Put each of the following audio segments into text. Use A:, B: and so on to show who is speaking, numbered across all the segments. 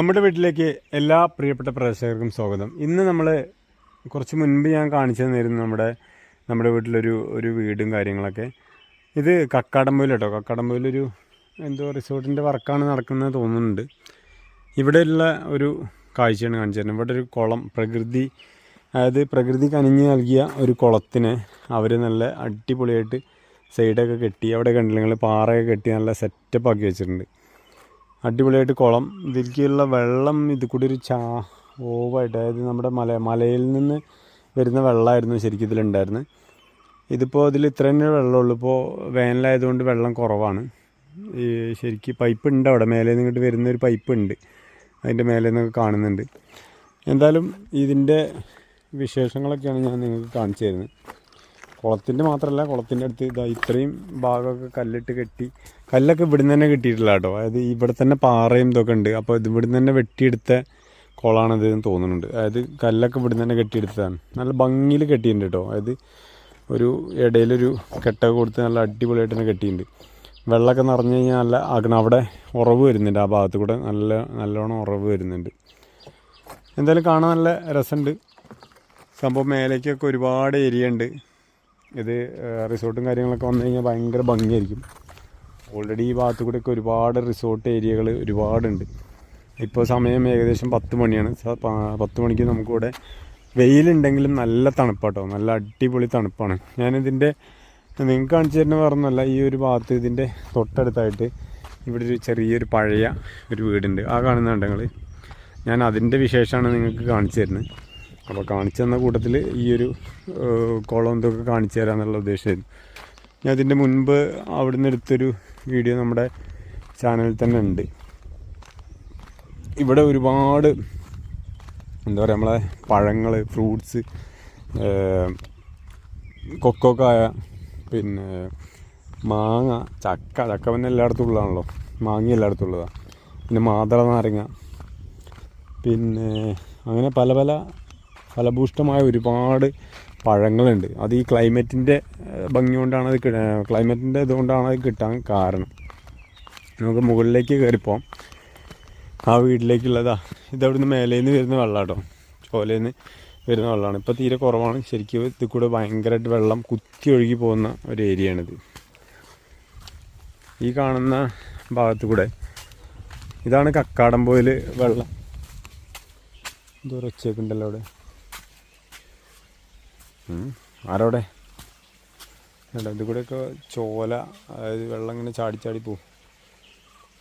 A: നമ്മുടെ വീട്ടിലേക്ക് എല്ലാ പ്രിയപ്പെട്ട പ്രേക്ഷകർക്കും സ്വാഗതം. ഇന്ന് നമ്മൾ കുറച്ച് മുൻപ് ഞാൻ കാണിച്ചു തന്നിരുന്നു നമ്മുടെ നമ്മുടെ വീട്ടിലൊരു ഒരു വീടും കാര്യങ്ങളൊക്കെ. ഇത് കക്കാടമ്പയിൽ കേട്ടോ കക്കാടമ്പൂലൊരു എന്തോ റിസോർട്ടിന്റെ വർക്കാണ് നടക്കുന്നത് തോന്നുന്നുണ്ട്. ഇവിടെയുള്ള ഒരു കാഴ്ചയാണ് കാണിച്ചു തരുന്നത്. ഇവിടെ ഒരു കുളം പ്രകൃതി അതായത് പ്രകൃതി കനിഞ്ഞ് നൽകിയ ഒരു കുളത്തിനെ അവർ നല്ല അടിപൊളിയായിട്ട് സൈഡൊക്കെ കെട്ടി അവിടെ കണ്ടില്ലെങ്കിൽ പാറയൊക്കെ കെട്ടി നല്ല സെറ്റപ്പ് ആക്കി വെച്ചിട്ടുണ്ട്. അടിപൊളിയായിട്ട് കുളം. ഇതിലേക്കുള്ള വെള്ളം ഇത് കൂടി ഒരു ചാ ഓവായിട്ട്. അതായത് നമ്മുടെ മല മലയിൽ നിന്ന് വരുന്ന വെള്ളമായിരുന്നു ശരിക്കും ഇതിലുണ്ടായിരുന്നത്. ഇതിപ്പോൾ ഇതിൽ ഇത്ര തന്നെ വെള്ളമുള്ളൂ. ഇപ്പോൾ വേനലായതുകൊണ്ട് വെള്ളം കുറവാണ്. ഈ ശരിക്കും പൈപ്പ് ഉണ്ട് അവിടെ. മേലെ നിന്നിട്ട് ഇങ്ങോട്ട് വരുന്ന ഒരു പൈപ്പ് ഉണ്ട്. അതിന്റെ മേലെ നിന്നൊക്കെ കാണുന്നുണ്ട്. എന്തായാലും ഇതിന്റെ വിശേഷങ്ങളൊക്കെയാണ് ഞാൻ നിങ്ങൾക്ക് കാണിച്ചു തരുന്നത്. കുളത്തിന്റെ മാത്രമല്ല കുളത്തിന്റെ അടുത്ത് ഇതാ ഇത്രയും ഭാഗമൊക്കെ കല്ലിട്ട് കെട്ടി കല്ലൊക്കെ ഇവിടുന്ന് തന്നെ കിട്ടിയിട്ടില്ല കേട്ടോ. അതായത് ഇവിടെ തന്നെ പാറയും ഇതൊക്കെ ഉണ്ട്. അപ്പോൾ ഇത് ഇവിടുന്ന് തന്നെ വെട്ടിയെടുത്ത കുളമാണിത് എന്ന് തോന്നുന്നുണ്ട്. അതായത് കല്ലൊക്കെ ഇവിടുന്ന് തന്നെ കെട്ടിയെടുത്തതാണ്. നല്ല ഭംഗിയിൽ കെട്ടിയിട്ടുണ്ട് കേട്ടോ. അതായത് ഒരു ഇടയിലൊരു കെട്ടൊക്കെ കൊടുത്ത് നല്ല അടിപൊളിയായിട്ട് തന്നെ കെട്ടിയിട്ടുണ്ട്. വെള്ളമൊക്കെ നിറഞ്ഞു കഴിഞ്ഞാൽ നല്ല അകണം അവിടെ ഉറവ് വരുന്നുണ്ട് ആ ഭാഗത്ത് കൂടെ. നല്ല നല്ലോണം ഉറവ് വരുന്നുണ്ട്. എന്തായാലും കാണാൻ നല്ല രസമുണ്ട്. സംഭവം മേലേക്കൊക്കെ ഒരുപാട് ഏരിയ ഉണ്ട്. ഇത് റിസോർട്ടും കാര്യങ്ങളൊക്കെ വന്നു കഴിഞ്ഞാൽ ഭയങ്കര ഭംഗിയായിരിക്കും. ഓൾറെഡി ഈ ഭാഗത്തു കൂടെയൊക്കെ ഒരുപാട് റിസോർട്ട് ഏരിയകൾ ഒരുപാടുണ്ട്. ഇപ്പോൾ സമയം ഏകദേശം പത്ത് മണിയാണ്. പത്ത് മണിക്ക് നമുക്കിവിടെ വെയിലുണ്ടെങ്കിലും നല്ല തണുപ്പാട്ടോ. നല്ല അടിപൊളി തണുപ്പാണ്. ഞാനിതിന്റെ നിങ്ങൾക്ക് കാണിച്ചു തരുന്ന പറഞ്ഞല്ല ഈ ഒരു ഭാഗത്ത് ഇതിന്റെ തൊട്ടടുത്തായിട്ട് ഇവിടെ ഒരു ചെറിയൊരു പഴയ ഒരു വീടുണ്ട്. ആ കാണുന്നുണ്ടെങ്കിൽ ഞാൻ അതിന്റെ വിശേഷമാണ് നിങ്ങൾക്ക് കാണിച്ചു തരുന്നത്. അപ്പോൾ കാണിച്ചു തന്ന കൂട്ടത്തിൽ ഈ ഒരു കുളം ഇതൊക്കെ കാണിച്ചു തരാമെന്നുള്ള ഉദ്ദേശമായിരുന്നു ഞാൻ അതിന്റെ മുൻപ് അവിടുന്ന് എടുത്തൊരു വീഡിയോ നമ്മുടെ ചാനലിൽ തന്നെ ഉണ്ട്. ഇവിടെ ഒരുപാട് എന്താ പറയുക നമ്മളെ പഴങ്ങൾ ഫ്രൂട്ട്സ് കൊക്കോക്കായ പിന്നെ മാങ്ങ ചക്ക ചക്ക പിന്നെ എല്ലായിടത്തും ഉള്ളതാണല്ലോ. മാങ്ങ എല്ലായിടത്തും ഉള്ളതാണ് പിന്നെ മാതള നാരങ്ങ പിന്നെ അങ്ങനെ പല പല ഫലഭൂഷ്ടമായ ഒരുപാട് പഴങ്ങളുണ്ട്. അത് ഈ ക്ലൈമറ്റിന്റെ ഭംഗി കൊണ്ടാണ് അത് ക്ലൈമറ്റിന്റെ ഇതുകൊണ്ടാണ് അത് കിട്ടാൻ കാരണം. നമുക്ക് മുകളിലേക്ക് കയറിപ്പോം ആ വീട്ടിലേക്കുള്ളതാ. ഇതവിടുന്ന് മേലേന്ന് വരുന്ന വെള്ളം കേട്ടോ ചോലേന്ന് വരുന്ന വെള്ളമാണ് ഇപ്പോൾ തീരെ കുറവാണ്. ശരിക്കും ഇത് കൂടെ ഭയങ്കരമായിട്ട് വെള്ളം കുത്തി ഒഴുകി പോകുന്ന ഒരു ഏരിയയാണിത്. ഈ കാണുന്ന ഭാഗത്ത് കൂടെ ഇതാണ് കക്കാടംപോയിൽ വെള്ളം. ഇത് ഒച്ചയൊക്കെ അവിടെ. ഉം. വേണ്ട ഇത് കൂടെയൊക്കെ ചോല അതായത് വെള്ളം ഇങ്ങനെ ചാടി ചാടി പോവും.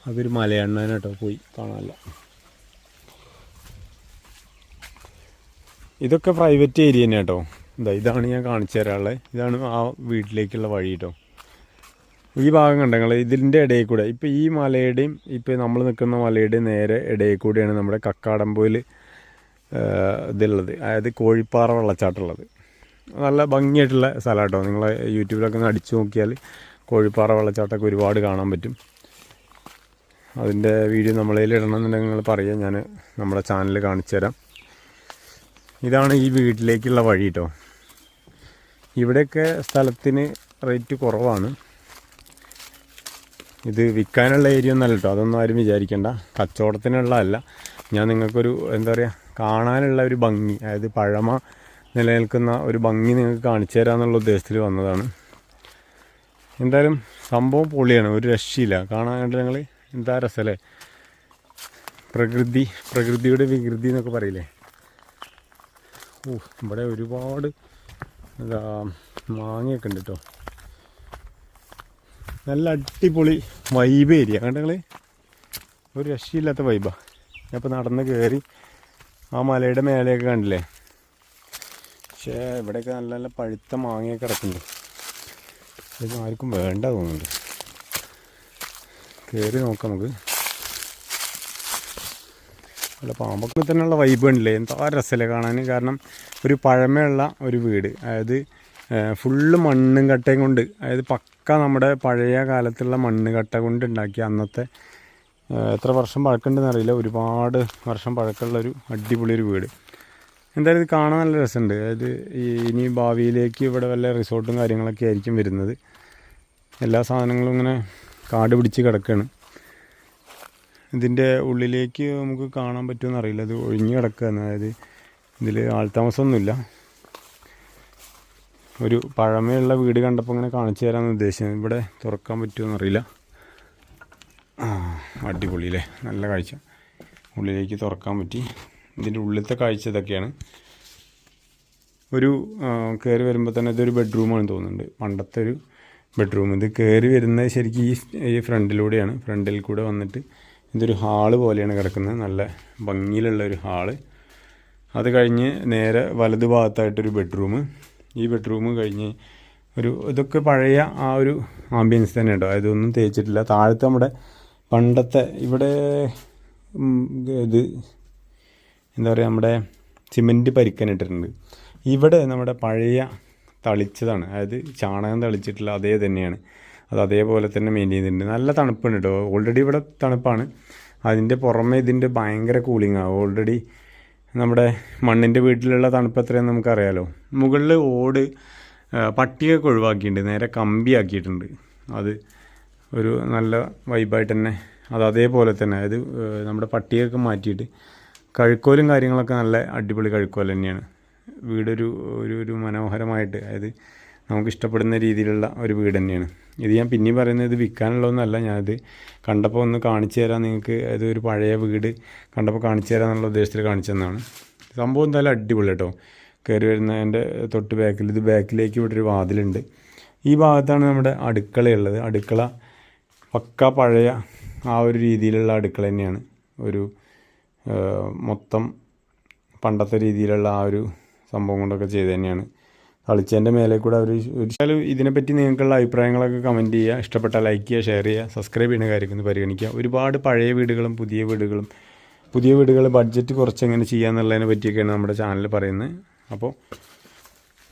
A: അതൊരു മലയണ്ണൻ കേട്ടോ പോയി കാണാനല്ല ഇതൊക്കെ പ്രൈവറ്റ് ഏരിയ തന്നെ കേട്ടോ എന്താ ഇതാണ് ഞാൻ കാണിച്ചു തരാനുള്ളത് ഇതാണ് ആ വീട്ടിലേക്കുള്ള വഴി കേട്ടോ ഈ ഭാഗം കണ്ടങ്ങൾ ഇതിന്റെ ഇടയിൽ കൂടെ. ഇപ്പോൾ ഈ മലയുടെയും ഇപ്പോൾ നമ്മൾ നിൽക്കുന്ന മലയുടെയും നേരെ ഇടയിൽ കൂടെയാണ് നമ്മുടെ കക്കാടംപോയിൽ ഇതുള്ളത്. അതായത് കോഴിപ്പാറ വെള്ളച്ചാട്ടമുള്ളത് നല്ല ഭംഗിയായിട്ടുള്ള സ്ഥലം കേട്ടോ നിങ്ങൾ യൂട്യൂബിലൊക്കെ ഒന്ന് അടിച്ചു നോക്കിയാൽ കോഴിപ്പാറ വെള്ളച്ചാട്ടമൊക്കെ ഒരുപാട് കാണാൻ പറ്റും. അതിന്റെ വീഡിയോ നമ്മളതിൽ ഇടണമെന്നുണ്ടെങ്കിൽ നിങ്ങൾ പറയാം ഞാൻ നമ്മുടെ ചാനൽ കാണിച്ചു തരാം. ഇതാണ് ഈ വീട്ടിലേക്കുള്ള വഴി കേട്ടോ ഇവിടെയൊക്കെ സ്ഥലത്തിന് റേറ്റ് കുറവാണ്. ഇത് വിൽക്കാനുള്ള ഏരിയ ഒന്നല്ല കേട്ടോ അതൊന്നും ആരും വിചാരിക്കേണ്ട. കച്ചവടത്തിനുള്ളതല്ല. ഞാൻ നിങ്ങൾക്കൊരു എന്താ പറയുക കാണാനുള്ള ഒരു ഭംഗി. അതായത് പഴമ നിലനിൽക്കുന്ന ഒരു ഭംഗി നിങ്ങൾക്ക് കാണിച്ചു തരാമെന്നുള്ള ഉദ്ദേശത്തിൽ വന്നതാണ്. എന്തായാലും സംഭവം പൊളിയാണ് ഒരു രക്ഷയില്ല. കാണാനായിട്ട് ഞങ്ങൾ എന്താ രസമല്ലേ പ്രകൃതി പ്രകൃതിയുടെ വികൃതി എന്നൊക്കെ പറയില്ലേ? ഓ ഇവിടെ ഒരുപാട് എന്താ മാങ്ങയൊക്കെ ഉണ്ട് കേട്ടോ. നല്ല അടിപൊളി വൈബ് ഏരിയ കണ്ട ഞങ്ങൾ ഒരു രക്ഷയില്ലാത്ത വൈബാണ് ഞാൻ ഇപ്പോൾ നടന്ന് കയറി ആ മലയുടെ മേലെയൊക്കെ കണ്ടില്ലേ? പക്ഷേ ഇവിടെയൊക്കെ നല്ല നല്ല പഴുത്ത മാങ്ങയൊക്കെ കിടക്കുന്നുണ്ട് ഇതൊന്നും ആർക്കും വേണ്ട തോന്നുന്നുണ്ട്. കയറി നോക്കാം നമുക്ക്. അല്ല പാമ്പൊക്കെ തന്നെയുള്ള വൈബ് ഉണ്ടല്ലേ എന്താ രസമല്ലേ കാണാൻ കാരണം ഒരു പഴമയുള്ള ഒരു വീട്. അതായത് ഫുള്ള് മണ്ണും കട്ടയും കൊണ്ട് അതായത് പക്ക നമ്മുടെ പഴയ കാലത്തുള്ള മണ്ണ് കട്ട കൊണ്ട് ഉണ്ടാക്കിയ അന്നത്തെ എത്ര വർഷം പഴക്കമുണ്ടെന്ന് അറിയില്ല. ഒരുപാട് വർഷം പഴക്കമുള്ള ഒരു അടിപൊളി ഒരു വീട്. എന്തായാലും ഇത് കാണാൻ നല്ല രസമുണ്ട്. അതായത് ഇനി ഭാവിയിലേക്ക് ഇവിടെ വല്ല റിസോർട്ടും കാര്യങ്ങളൊക്കെ ആയിരിക്കും വരുന്നത്. എല്ലാ സാധനങ്ങളും ഇങ്ങനെ കാട് പിടിച്ച് കിടക്കുകയാണ് ഇതിന്റെ ഉള്ളിലേക്ക് നമുക്ക് കാണാൻ പറ്റുമെന്ന് അറിയില്ല. അത് ഒഴിഞ്ഞു കിടക്കുകയാണ് അതായത് ഇതിൽ ആൾതാമസമൊന്നുമില്ല ഒരു പഴമയുള്ള വീട് കണ്ടപ്പോൾ ഇങ്ങനെ കാണിച്ചു തരാമെന്ന് ഉദ്ദേശിച്ചത്. ഇവിടെ തുറക്കാൻ പറ്റുമെന്ന് അറിയില്ല. അടിപൊളി അല്ലേ നല്ല കാഴ്ച. ഉള്ളിലേക്ക് തുറക്കാൻ പറ്റി. ഇതിന്റെ ഉള്ളിലത്തെ കാഴ്ച ഇതൊക്കെയാണ്. ഒരു കയറി വരുമ്പോൾ തന്നെ ഇതൊരു ബെഡ്റൂമാണെന്ന് തോന്നുന്നുണ്ട്. പണ്ടത്തെ ഒരു ബെഡ്റൂം ഇത് കയറി വരുന്നത് ശരിക്കും ഈ ഈ ഫ്രണ്ടിലൂടെയാണ്. ഫ്രണ്ടിൽ കൂടെ വന്നിട്ട് ഇതൊരു ഹാൾ പോലെയാണ് കിടക്കുന്നത്. നല്ല ഭംഗിയിലുള്ള ഒരു ഹാൾ. അത് കഴിഞ്ഞ് നേരെ വലതു ഭാഗത്തായിട്ടൊരു ബെഡ്റൂം ഈ ബെഡ്റൂം കഴിഞ്ഞ് ഒരു ഇതൊക്കെ പഴയ ആ ഒരു ആംബിയൻസ് തന്നെ ഉണ്ടോ അതൊന്നും തേച്ചിട്ടില്ല. താഴത്തെ നമ്മുടെ പണ്ടത്തെ ഇവിടെ ഇത് എന്താ പറയുക നമ്മുടെ സിമെന്റ് പരിക്കനിട്ടിട്ടുണ്ട് ഇവിടെ നമ്മുടെ പഴയ തളിച്ചതാണ്. അതായത് ചാണകം തളിച്ചിട്ടുള്ള അതേ തന്നെയാണ്. അത് അതേപോലെ തന്നെ മെയിൻ ചെയ്തിട്ടുണ്ട്. നല്ല തണുപ്പുണ്ട് കേട്ടോ ഓൾറെഡി ഇവിടെ തണുപ്പാണ്. അതിന്റെ പുറമെ ഇതിന്റെ ഭയങ്കര കൂളിങ്ങാണ് ഓൾറെഡി നമ്മുടെ മണ്ണിന്റെ വീട്ടിലുള്ള തണുപ്പ് എത്രയാണെന്ന് നമുക്കറിയാലോ. മുകളിൽ ഓട് പട്ടിയൊക്കെ ഒഴിവാക്കിയിട്ടുണ്ട്. നേരെ കമ്പിയാക്കിയിട്ടുണ്ട് അത് ഒരു നല്ല വൈബായിട്ട് തന്നെ. അത് അതേപോലെ തന്നെ. അതായത് നമ്മുടെ പട്ടിയൊക്കെ മാറ്റിയിട്ട് കഴുക്കോലും കാര്യങ്ങളൊക്കെ നല്ല അടിപൊളി കഴുക്കോൽ തന്നെയാണ്. വീടൊരു ഒരു ഒരു മനോഹരമായിട്ട് അതായത് നമുക്ക് ഇഷ്ടപ്പെടുന്ന രീതിയിലുള്ള ഒരു വീട് തന്നെയാണ്. ഇത് ഞാൻ പിന്നെയും പറയുന്നത് ഇത് വിൽക്കാനുള്ളതൊന്നുമല്ല. ഞാനത് കണ്ടപ്പോൾ ഒന്ന് കാണിച്ചു തരാം നിങ്ങൾക്ക്. അതായത് ഒരു പഴയ വീട് കണ്ടപ്പോൾ കാണിച്ചു തരാം എന്നുള്ള ഉദ്ദേശത്തിൽ കാണിച്ചു തന്നതാണ്. സംഭവം എന്തായാലും അടിപൊളി കേട്ടോ. കയറി വരുന്ന എന്റെ തൊട്ട് ബാക്കിൽ ഇത് ബാക്കിലേക്ക് ഇവിടെ ഒരു വാതിലുണ്ട്. ഈ ഭാഗത്താണ് നമ്മുടെ അടുക്കളയുള്ളത്. അടുക്കള പക്ക പഴയ ആ ഒരു രീതിയിലുള്ള അടുക്കള തന്നെയാണ്. ഒരു മൊത്തം പണ്ടത്തെ രീതിയിലുള്ള ആ ഒരു സംഭവം കൊണ്ടൊക്കെ ചെയ്ത് തന്നെയാണ്. കളിച്ചതിന്റെ മേലെ കൂടെ അവർ ഒരിച്ചാലും ഇതിനെപ്പറ്റി നിങ്ങൾക്കുള്ള അഭിപ്രായങ്ങളൊക്കെ കമന്റ് ചെയ്യുക. ഇഷ്ടപ്പെട്ടാൽ ലൈക്ക് ചെയ്യുക ഷെയർ ചെയ്യുക സബ്സ്ക്രൈബ് ചെയ്യുന്ന കാര്യങ്ങൾ ഒന്ന് പരിഗണിക്കുക. ഒരുപാട് പഴയ വീടുകളും പുതിയ വീടുകളും പുതിയ വീടുകൾ ബഡ്ജറ്റ് കുറച്ച് എങ്ങനെ ചെയ്യാന്നുള്ളതിനെ പറ്റിയൊക്കെയാണ് നമ്മുടെ ചാനൽ പറയുന്നത്. അപ്പോൾ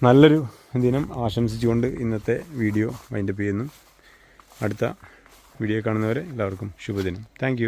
A: നല്ലൊരു ദിനം ആശംസിച്ചുകൊണ്ട് ഇന്നത്തെ വീഡിയോ വൈൻഡപ്പ് ചെയ്യുന്നു. അടുത്ത വീഡിയോ കാണുന്നവരെ എല്ലാവർക്കും ശുഭദിനം. താങ്ക്